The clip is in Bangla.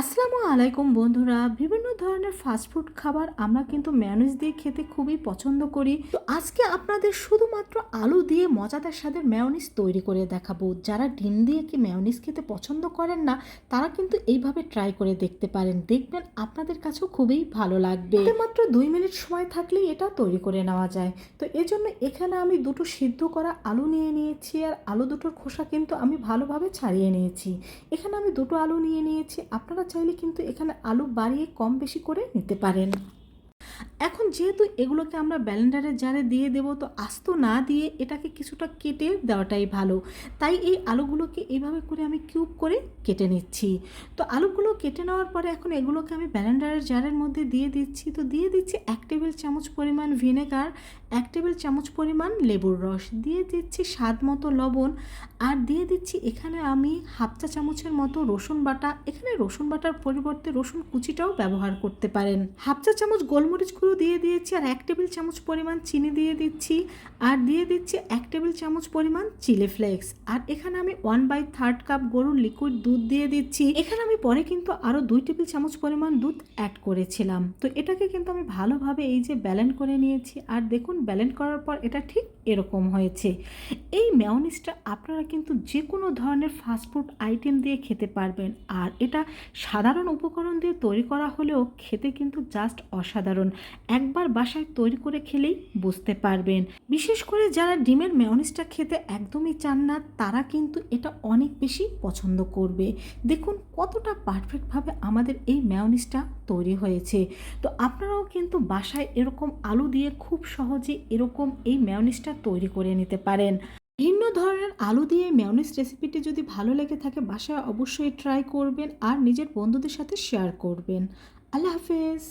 আসসালামু আলাইকুম বন্ধুরা। বিভিন্ন ধরনের ফাস্টফুড খাবার আমরা কিন্তু ম্যায়োনিজ দিয়ে খেতে খুবই পছন্দ করি। তো আজকে আপনাদের শুধুমাত্র আলু দিয়ে মজাদার স্বাদের ম্যায়োনিজ তৈরি করে দেখাবো। যারা ডিম দিয়ে কি ম্যায়োনিজ খেতে পছন্দ করেন না, তারা কিন্তু এইভাবে ট্রাই করে দেখতে পারেন। দেখবেন আপনাদের কাছেও খুবই ভালো লাগবে। মাত্র দুই মিনিট সময় থাকলেই এটা তৈরি করে নেওয়া যায়। তো এজন্য এখানে আমি দুটো সিদ্ধ করা আলু নিয়ে নিয়েছি আর আলু দুটোর খোসা কিন্তু আমি ভালোভাবে ছাড়িয়ে নিয়েছি। এখানে আমি দুটো আলু নিয়ে নিয়েছি। আপনারা চাইলে কিন্তু এখানে আলু বাড়িয়ে কম বেশি করে নিতে পারেন। এখন যেহেতু এগুলোকে আমরা ব্যালেন্ডারের জারে দিয়ে দেব, তো আস্ত না দিয়ে এটাকে কিছুটা কেটে দেওয়াটাই ভালো। তাই এই আলুগুলোকে এইভাবে করে আমি কিউব করে কেটে নিচ্ছি। তো আলুগুলো কেটে নেওয়ার পরে এখন এগুলোকে আমি ব্যালেন্ডারের জারের মধ্যে দিয়ে দিচ্ছি। তো দিয়ে দিচ্ছি এক টেবিল চামচ পরিমাণ ভিনেগার, এক টেবিল চামচ পরিমাণ লেবুর রস, দিয়ে দিচ্ছি স্বাদ মতো লবণ, আর দিয়ে দিচ্ছি এখানে আমি হাফ চা চামচের মতো রসুন বাটা। এখানে রসুন বাটার পরিবর্তে রসুন কুচিটাও ব্যবহার করতে পারেন। হাফ চা চামচ গোলমরিচ দিয়ে দিয়েছি আর এক টেবিল চামচ পরিমাণ চিনি দিয়ে দিচ্ছি। আর দিয়ে দিচ্ছি এক টেবিল চামচ পরিমাণ চিলি ফ্লেক্স। আর এখানে আমি ওয়ান বাই থার্ড কাপ গরুর লিকুইড দুধ দিয়ে দিচ্ছি। এখানে আমি পরে কিন্তু আরও দুই টেবিল চামচ পরিমাণ দুধ অ্যাড করেছিলাম। তো এটাকে কিন্তু আমি ভালোভাবে এই যে ব্যালেন্ড করে নিয়েছি। আর দেখুন ব্যালেন্ড করার পর এটা ঠিক এরকম হয়েছে। এই ম্যাওনিজটা আপনারা কিন্তু যে কোনো ধরনের ফাস্টফুড আইটেম দিয়ে খেতে পারবেন। আর এটা সাধারণ উপকরণ দিয়ে তৈরি করা হলেও খেতে কিন্তু জাস্ট অসাধারণ। একবার বাসায় তৈরি করে খেলেই বুঝতে পারবেন। বিশেষ করে যারা ডিমের ম্যাওনিজটা খেতে একদমই চান না, তারা কিন্তু এটা অনেক বেশি পছন্দ করবে। দেখুন কতটা পারফেক্টভাবে আমাদের এই ম্যাওনিজটা তৈরি হয়েছে। তো আপনারাও কিন্তু বাসায় এরকম আলু দিয়ে খুব সহজে এরকম এই ম্যাওনিজটা তৈরি করে নিতে পারেন। ভিন্ন ধরনের আলু দিয়ে ম্যাওনিজ রেসিপিটি যদি ভালো লেগে থাকে, বাসায় অবশ্যই ট্রাই করবেন আর নিজের বন্ধুদের সাথে শেয়ার করবেন। আল্লাহ হাফেজ।